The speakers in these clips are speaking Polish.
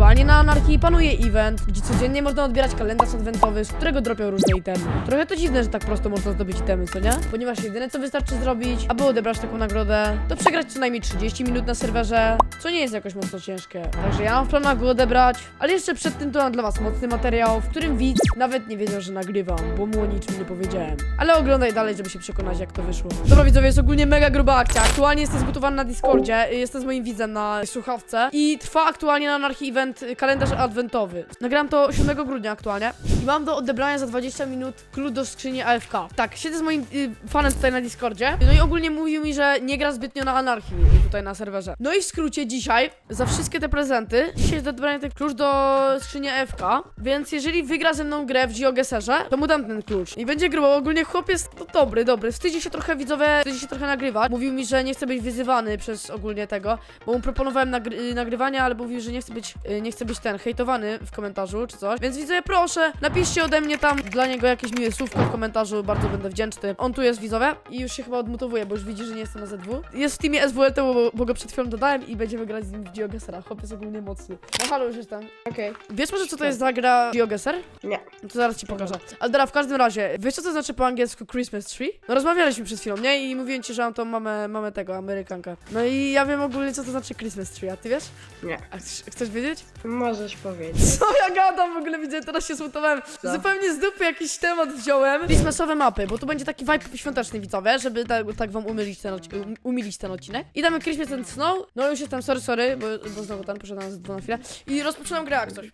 Aktualnie na Anarchii panuje event, gdzie codziennie można odbierać kalendarz adwentowy, z którego dropią różne itemy. Trochę to dziwne, że tak prosto można zdobyć itemy, co nie? Ponieważ jedyne co wystarczy zrobić, aby odebrać taką nagrodę, to przegrać co najmniej 30 minut na serwerze, co nie jest jakoś mocno ciężkie. Także ja mam w planach go odebrać, ale jeszcze przed tym to mam dla was mocny materiał, w którym widz nawet nie wiedział, że nagrywam, bo mu o niczym nie powiedziałem. Ale oglądaj dalej, żeby się przekonać jak to wyszło. Dobra widzowie, jest ogólnie mega gruba akcja. Aktualnie jestem zbudowany na Discordzie, jestem z moim widzem na słuchawce i trwa aktualnie na Anarchii event kalendarz adwentowy. Nagram to 7 grudnia aktualnie i mam do odebrania za 20 minut klucz do skrzyni AFK. Tak, siedzę z moim y, fanem tutaj na Discordzie, no i ogólnie mówił mi, że nie gra zbytnio na Anarchii tutaj na serwerze. No i w skrócie dzisiaj, za wszystkie te prezenty, dzisiaj jest do odebrania ten klucz do skrzyni AFK, więc jeżeli wygra ze mną grę w GeoGuessrze, to mu dam ten klucz. I będzie grubo, ogólnie chłop jest no, dobry, dobry. Wstydzi się trochę widzowie, wstydzi się trochę nagrywać. Mówił mi, że nie chce być wyzywany przez ogólnie tego, bo mu proponowałem nagry y, nagrywanie, ale mówił, że nie chce być, y, nie chce być ten, hejtowany w komentarzu czy coś. Więc widzowie, proszę, napiszcie ode mnie tam dla niego jakieś miłe słówko w komentarzu, bardzo będę wdzięczny. On tu jest widzowie i już się chyba odmutowuje, bo już widzi, że nie jestem na ZW. Jest w teamie SWLT, bo, bo go przed chwilą dodałem i będziemy grać z nim w GeoGuessra. Chłop jest ogólnie mocny. No halo, już jestem. Okej. Wiesz może co to jest za gra GeoGuessr? Nie. No to zaraz ci pokażę. Ale dobra, w każdym razie, wiesz co to znaczy po angielsku Christmas tree? No rozmawialiśmy przed chwilą, nie? I mówiłem ci, że mam tą mamę, mamę tego, Amerykankę. No i ja wiem ogólnie co to znaczy Christmas tree, a ty wiesz? Nie. A chcesz, chcesz wiedzieć? Możesz powiedzieć. Co ja gadam w ogóle, widzę, teraz się smutowałem. Co? Zupełnie z dupy jakiś temat wziąłem. Christmasowe mapy, bo tu będzie taki vibe świąteczny, widzowie, żeby tak, tak wam umylić ten, odci- um, umilić ten odcinek. I damy Christmas and Snow. No już jestem, sorry, sorry, bo, bo znowu ten poszedłem z na chwilę. I rozpoczynam grę jak coś.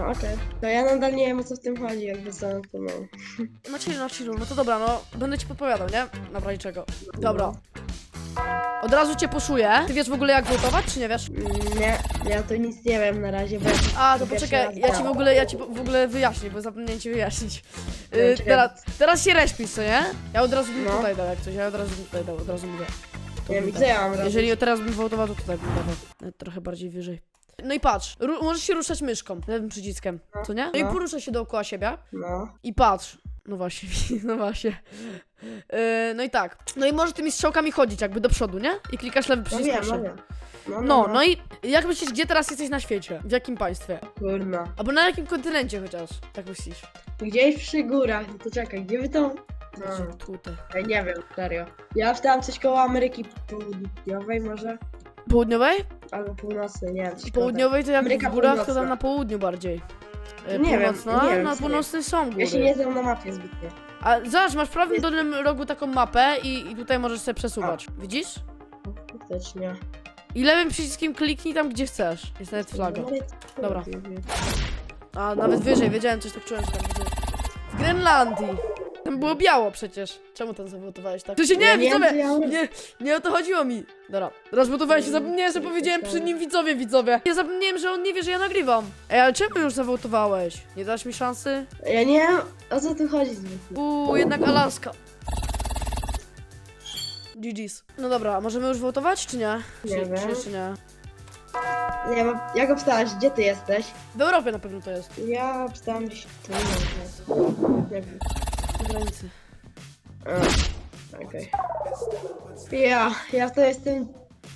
O, okej. To ja nadal nie wiem o co w tym chodzi, jakby co to mam. Na chillu, na chillu, no to dobra, no będę ci podpowiadał, nie? Dobra, niczego. Dobra. Od razu cię puszuję. Ty wiesz w ogóle jak głosować, czy nie wiesz? Nie, ja tu nic nie wiem na razie, bo... A, to poczekaj, ja ci w ogóle, ja ci w ogóle wyjaśnię, bo zapomniałem ci wyjaśnić. No, Yy, czekaj. teraz, teraz się respisz, co nie? Ja od razu bym No. tutaj dał jak coś, ja od razu bym tutaj dał, od razu mówię. Bym wiem, dał. gdzie ja mam robić? Jeżeli teraz bym wołtował, to tutaj bym dawał. Nawet Trochę bardziej wyżej. No i patrz, ru- możesz się ruszać myszką, lewym przyciskiem, co nie? No i No. poruszaj się dookoła siebie. No. I patrz. No właśnie, no właśnie. Yy, no i tak. No i możesz tymi strzałkami chodzić jakby do przodu, nie? I klikasz lewy No przycisk wiem, myszy. no wiem. No, No, no i jak myślisz, gdzie teraz jesteś na świecie? W jakim państwie? Kurna. Albo na jakim kontynencie chociaż, tak myślisz? Gdzieś przy górach, no to czekaj, gdzie wy tam... No. Tutaj. Ja nie wiem, serio. Ja wstałem coś koło Ameryki Południowej może? Południowej? Albo północnej, nie wiem. coś koło Południowej to jak Ameryka w górach, to Północna. tam na południu bardziej. Yy, Nie wiem, północna, nie wiem, na w sumie. północnej są tego. Ja się góry. nie znam na mapie zbytnio. A zobacz, masz w prawym dolnym rogu taką mapę i, i tutaj możesz sobie przesuwać. Widzisz? Faktycznie. I lewym przyciskiem kliknij tam, gdzie chcesz. Jest nawet flaga. Dobra. A nawet wyżej, wiedziałem coś tak czułem, że tam wyżej. W Grenlandii. Tam było biało przecież. Czemu tam zawotowałeś tak? To się nie, Ja nie widzowie! Nie, nie o to chodziło mi. Dobra, rozbudowałem się, zapomniałem, że powiedziałem przy nim widzowie, widzowie. Ja zapomniałem, że on nie wie, że ja nagrywam. Ej, ale czemu już zawołtowałeś? Nie dasz mi szansy? Ja nie wiem, o co tu chodzi zbytnio. Uuu, jednak Alaska. GG's. No dobra, a możemy już wołtować, czy nie? Nie czy, wiem. Czy nie? Nie wiem, jak obstałeś? Gdzie ty jesteś? W Europie na pewno to jest. Ja obstałam gdzieś tu, nie wiem. Nie wiem. Granicy. Okej. Ja, ja to jestem...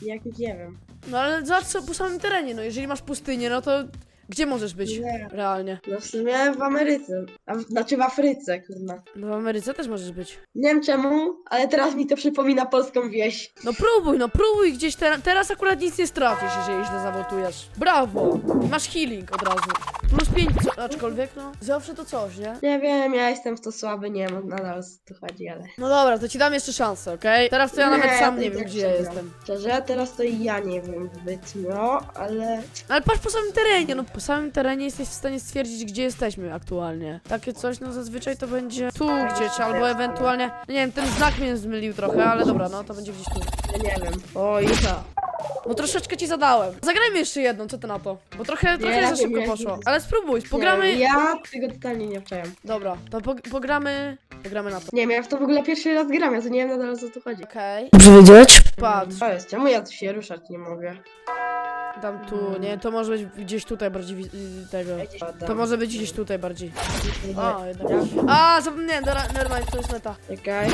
Jakiś, nie wiem. No ale zobacz co po samym terenie, no jeżeli masz pustynię, no to gdzie możesz być Nie. realnie? No w sumie w Ameryce. A, w- znaczy w Afryce, kurna. No w Ameryce też możesz być. Nie wiem czemu, ale teraz mi to przypomina polską wieś. No próbuj, no próbuj gdzieś te, teraz akurat nic nie stracisz, jeżeli źle zawotujesz. Brawo! Masz healing od razu. Plus 5, co, aczkolwiek no, zawsze to coś, nie? Nie wiem, ja jestem w to słaby, nie wiem nadal o co tu chodzi, ale... No dobra, to ci dam jeszcze szansę, okej? Teraz to ja nawet sam to nie wiem, tak gdzie ja przegram. jestem. Szczerze, teraz to i ja nie wiem zbytnio, ale... Ale patrz po samym terenie, no po samym terenie jesteś w stanie stwierdzić, gdzie jesteśmy aktualnie. Takie coś, no zazwyczaj to będzie tu gdzieś, albo ewentualnie, no nie wiem, ten znak mnie zmylił trochę, ale dobra, no to będzie gdzieś tu. Ja nie wiem. Oj, ja. No troszeczkę ci zadałem. Zagrajmy jeszcze jedną, co ty na to? Bo trochę, trochę Nie, za szybko nie, poszło. Ale spróbuj, pogramy... Ja tego totalnie nie wczałem. Dobra, to po, pogramy... Pogramy na to. Nie wiem, ja w to w ogóle pierwszy raz gram, ja to nie wiem nadal o co tu chodzi. Okej. Dobrze wiedzieć? Patrz, Co jest? Czemu ja tu się ruszać nie mogę? Dam tu, nie, to może być gdzieś tutaj bardziej wi- y, tego. To może być gdzieś tutaj bardziej. A, jednak. A, zapomniałem, dobra, nevermind, to jest meta. Czekaj.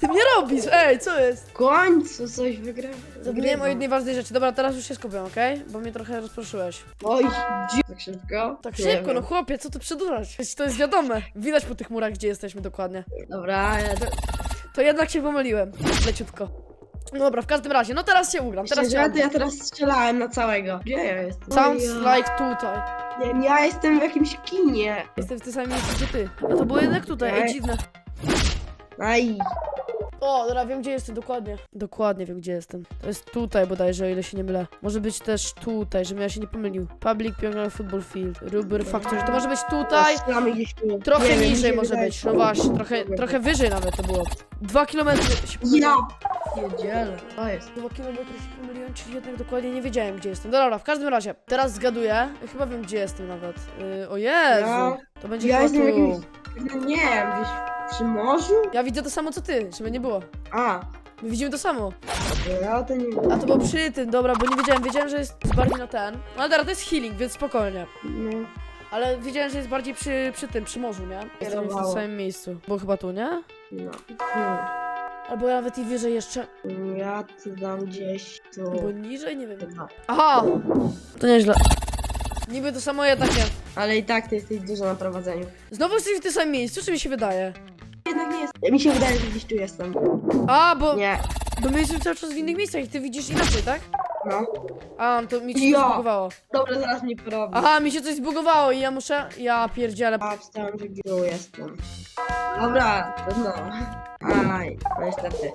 Ty mnie robisz, ej, co jest? W końcu coś wygrałem. Zapomniałem o jednej ważnej rzeczy. Dobra, teraz już się skupiam, okej? Bo mnie trochę rozproszyłeś. Oj, dzi- tak szybko? Tak Nie szybko, wiem. no chłopie, co tu przedłużać? Przecież To jest wiadome. Widać po tych murach, gdzie jesteśmy dokładnie. Dobra, ja To jednak się pomyliłem. Leciutko. No dobra, w każdym razie, no teraz się ugram, teraz Szczerze, się to ja teraz strzelałem na całego. Gdzie ja jestem? Sounds ja- like tutaj. Nie ja jestem w jakimś kinie. Jestem w tym samym miejscu, gdzie ty. A to było jednak tutaj, Ej. dziwne. Aj, O, dobra, wiem gdzie jestem, dokładnie. Dokładnie wiem gdzie jestem. To jest tutaj bodajże, o ile się nie mylę. Może być też tutaj, żebym ja się nie pomylił. Public Pyongyang Football Field, Rubber Factory. To może być tutaj, strzelamy gdzieś tu. trochę Nie wiem, mi niżej się może wydaje, być. No właśnie, trochę, trochę wyżej nawet to było. Dwa kilometry się pomyliłem. Ja pierdzielę. To jest. Dwa kilometry się pomyliłem, czyli jednak dokładnie nie wiedziałem gdzie jestem. Dobra, w każdym razie, teraz zgaduję. Chyba wiem gdzie jestem nawet. Yy, o Jezu, Ja- to będzie Ja chyba jestem tu. jakimś... no Nie gdzieś przy morzu? Ja widzę to samo co ty, żeby nie było. A, My widzimy to samo. ja to nie. A to było przy tym, dobra, bo nie wiedziałem, wiedziałem, że jest bardziej na ten. No ale teraz to jest healing, więc spokojnie. No, Ale wiedziałem, że jest bardziej przy, przy tym, przy morzu, nie? Jestem w tym Kierowało. samym miejscu. Bo chyba tu, nie? no. Hmm. Albo nawet i wyżej jeszcze. Ja tu dam gdzieś tu. Bo niżej, nie wiem. Aha! To nieźle. Niby to samo jednak nie. Ale i tak ty jesteś dużo na prowadzeniu. Znowu jesteś w tym samym miejscu, czy mi się wydaje? Jednak nie. Mi się wydaje, że gdzieś tu jestem. A, bo, Nie, bo my jesteśmy cały czas w innych miejscach i ty widzisz inaczej, tak? no. A, to mi się Ja. coś zbugowało. Dobra, zaraz mnie porobi. Aha, mi się coś zbugowało i ja muszę... Ja pierdzielę. A, wstałem, że tu jestem. Dobra, to no. Aj, no niestety.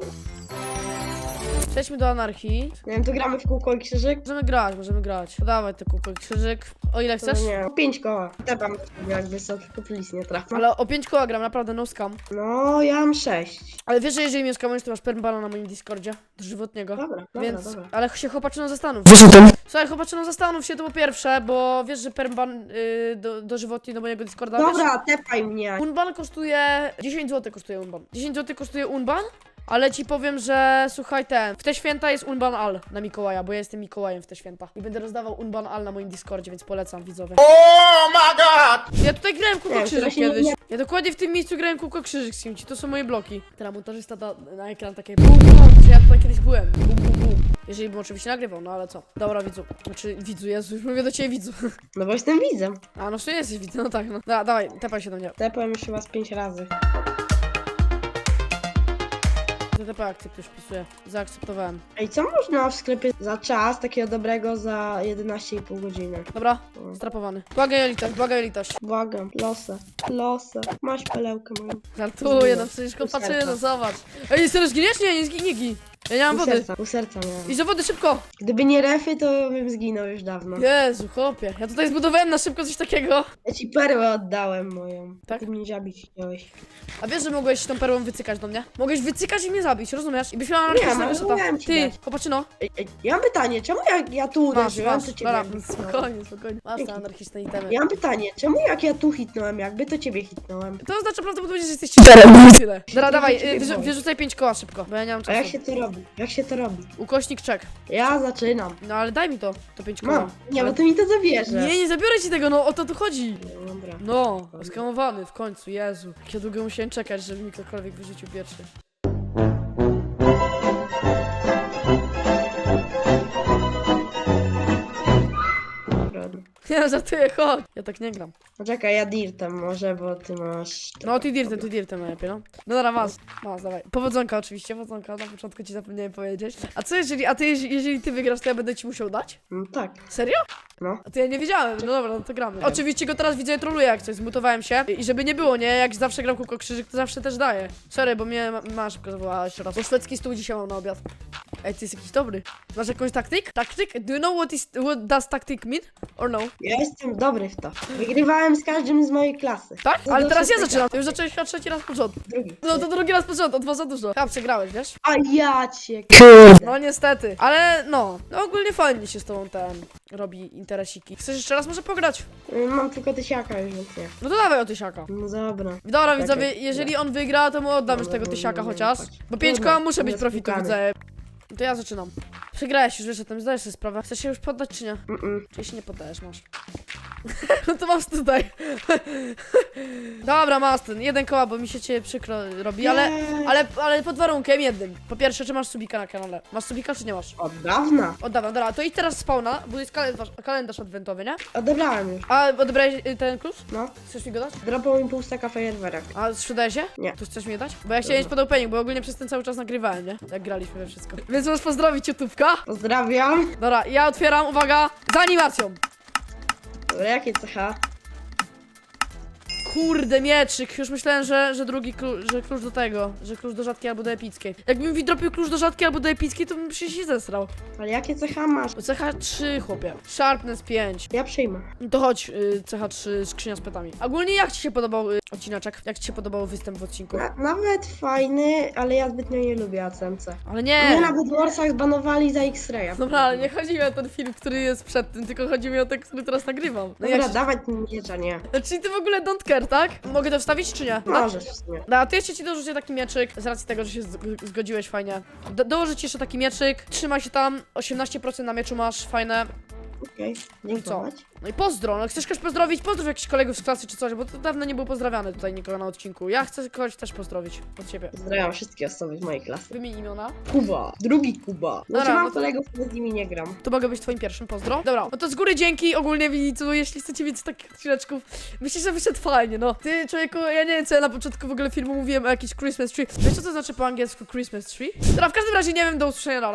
Przejdźmy do anarchii. Nie wiem, to gramy w kółko i krzyżyk? Możemy grać, możemy grać. Podawaj te kółko i krzyżyk. O ile To chcesz? nie, pięć koła. Tepam jak wysoki kuplis nie trafiam. Ale o 5 koła gram, naprawdę no scam. No, ja mam sześć. Ale wiesz, że jeżeli mnie skamujesz, to masz permbana na moim Discordzie. Dożywotniego. Dobra, dobra, Więc, dobra. ale się chłopaczyną zastanów. Wiesz o tym? Słuchaj, chłopaczyną zastanów się to po pierwsze, bo wiesz, że permban yy, do, dożywotni do mojego Discorda, wiesz? Dobra, tepaj mnie. Unban kosztuje... 10 zł kosztuje Unban. 10 zł kosztuje Unban, ale ci powiem, że słuchaj ten, w te święta jest Unban Al na Mikołaja, bo ja jestem Mikołajem w te święta. I będę rozdawał Unban Al na moim Discordzie, więc polecam widzowie. Oh my god! Ja tutaj grałem kółko Nie, krzyżyk to się nie- kiedyś. nie- Ja dokładnie w tym miejscu grałem kółko krzyżyk z kimś. To są moje bloki. Teraz montażysta da na ekran takie bum bum, że ja tutaj kiedyś byłem. Bum bum bum. Jeżeli bym oczywiście nagrywał, no ale co. Dobra widzu. Znaczy widzu, Jezu, już mówię do ciebie widzu. No bo jestem widzem. A no w sumie jesteś widzu, no tak no. Da, dawaj, tepaj się do mnie. Tepałem już chyba z pięć razy. TTP akcept już wpisuję. Zaakceptowałem. Ej, co można w sklepie za czas takiego dobrego za 11,5 godziny? Dobra, strapowany. Błagaj o litość, błagaj o litość. Błagam, losę, losę. Masz perełkę moją. Żartuję, no przecież chłopaczyno, serca. zobacz. Ej, serio zginiesz? Nie, nie, zgi- nie gin. Ja nie mam U wody. serca, u serca miałem. Idź do wody, szybko! Gdyby nie refy, to bym zginął już dawno. Jezu, chłopie. Ja tutaj zbudowałem na szybko coś takiego. Ja ci perłę oddałem moją. Tak? Ty mnie zabić chciałeś. A wiesz, że mogłeś tą perłą wycykać do mnie? Mogłeś wycykać i mnie zabić, rozumiesz? I byś miała wyszota. miałem ci Ty, dać. chłopaczyno. Ej, ej, ja mam pytanie, czemu jak ja tu Masz, uderzyłem, masz, to ciebie dobra, hitnąłem? spokojnie, spokojnie. Masz te Dzięki. anarchistne itemy. Ja mam pytanie, czemu jak ja tu hitnąłem jakby, to ciebie hitnąłem? To oznacza prawdopodobnie, że jesteś cheaterem. Tyle. Dobra, dawaj, y, wyrzu- wyrzucaj pięć koła szybko, bo ja nie mam A jak czasu. się to robi? Jak się to robi? Ukośnik czek. Ja zaczynam. No ale daj mi to, to pięć koła. Mam. Nie, Ale- bo ty mi to zabierze. Nie, nie zabiorę ci tego, no o to tu chodzi. No, Dobra. No, skamowany w końcu, Jezu. Jak ja długo musiałem czekać, żeby mi ktokolwiek wyrzucił pierwszy. żartuję, chodź. Ja tak nie gram. Poczekaj, ja dirtem może, bo ty masz... No, ty dirtem, ty dirtem najlepiej, no. No dobra, masz, masz, dawaj. Powodzonka oczywiście, powodzonka, na początku ci zapomniałem powiedzieć. A co jeżeli, a ty, jeżeli, ty wygrasz, to ja będę ci musiał dać? No tak. Serio? No. A to ja nie wiedziałem, no dobra, no to gramy. Oczywiście go teraz widzę, troluję jak coś, zmutowałem się. I żeby nie było, nie, jak zawsze gram kółko krzyżyk, to zawsze też daję. Sorry, bo mnie ma, ma szybko zawołała jeszcze raz. Bo szwedzki stół dzisiaj mam na obiad. Ej, ty jest jakiś dobry. Masz jakąś taktyk? Taktyk? Do you know what is, what does tactic mean? Or no? Ja jestem dobry w to. Wygrywałem z każdym z mojej klasy. Tak? No Ale teraz ja zaczynam, ty już zacząłeś chyba trzeci raz pod rząd. Drugi. No to drugi raz pod rząd, o dwa za dużo. Chyba przegrałeś, wiesz? A ja cię... No niestety, ale no, no ogólnie fajnie się z tobą ten robi interesiki. Chcesz jeszcze raz może pograć? Mam tylko tysiaka już, więc nie. No to dawaj o tysiaka. No dobra. Dobra widzowie, jeżeli on wygra, to mu oddam już tego tysiaka chociaż. Bo pięć Dobra, koła muszę być profitu, widzę. To ja zaczynam. Przegrałeś już, wiesz o tym, zdajesz sobie sprawę. Chcesz się już poddać czy nie? Mm -mm. Czy się nie poddajesz, masz? No to masz tutaj. Dobra, masz ten. Jeden koła, bo mi się cię przykro robi, ale, ale, ale pod warunkiem jednym. Po pierwsze, czy masz subika na kanale? Masz subika, czy nie masz? Od dawna. Oddawam, dobra, to idź teraz spawna, bo jest kalendarz, kalendarz adwentowy, nie? Odebrałem już. A odebrałeś y, ten klucz? No. Chcesz mi go dać? Dropał mi pół staka fajerwerek. A sprzedaje się? Nie. To chcesz mi dać? Bo ja chciałem mieć pod opening, bo ogólnie przez ten cały czas nagrywałem, nie? Jak graliśmy we wszystko. Więc możesz pozdrowić YouTubka. Pozdrawiam. Dobra, ja otwieram, uwaga, z animacją. Jakie cecha? Kurde, mieczyk. Już myślałem, że, że drugi klucz, że klucz do tego, że klucz do rzadkiej albo do epickiej. Jakbym mi dropił klucz do rzadkiej albo do epickiej, to bym się się zesrał. Ale jakie cecha masz? CH3, chłopie. Sharpness 5. Ja przyjmę. To chodź, y, CH3, skrzynia z petami. Ogólnie jak ci się podobał y, odcineczek? Jak ci się podobał występ w odcinku? Na, nawet fajny, ale ja zbytnio nie lubię ACMC. Ale Mnie nie! na Bedwarsach zbanowali za X-Raya. Dobra, ale nie chodzi mi o ten film, który jest przed tym, tylko chodzi mi o ten, który teraz nagrywam. No Dobra, jak dawać mi miecza, nie. Czyli ty w ogóle don't care, tak? Mogę to wstawić, czy nie? Tak? Możesz w sumie. Dobra, to jeszcze ci dorzucę taki mieczyk, z racji tego, że się zgodziłeś fajnie. Do dołożę ci jeszcze taki mieczyk, trzymaj się tam, 18% na mieczu masz, fajne. Okej, dziękować. No i pozdro, no chcesz kogoś pozdrowić? Pozdrów jakichś kolegów z klasy czy coś, bo to dawno nie był pozdrawiany tutaj nikogo na odcinku. Ja chcę kogoś też pozdrowić od ciebie. Pozdrawiam wszystkie osoby z mojej klasy. Wymień imiona. Kuba. Drugi Kuba. Dobra, Znaczy mam no to- kolegów, ale z nimi nie gram. To mogę być twoim pierwszym pozdro. Dobra, no to z góry dzięki ogólnie widzu, jeśli chcecie mieć takich odcineczków. Myślę, że wyszedł fajnie, no. Ty, człowieku, ja nie wiem, co ja na początku w ogóle filmu mówiłem o jakiejś Christmas tree. Wiesz, co to znaczy po angielsku Christmas tree? Dobra, w każdym razie nie wiem, do usłyszenia rano.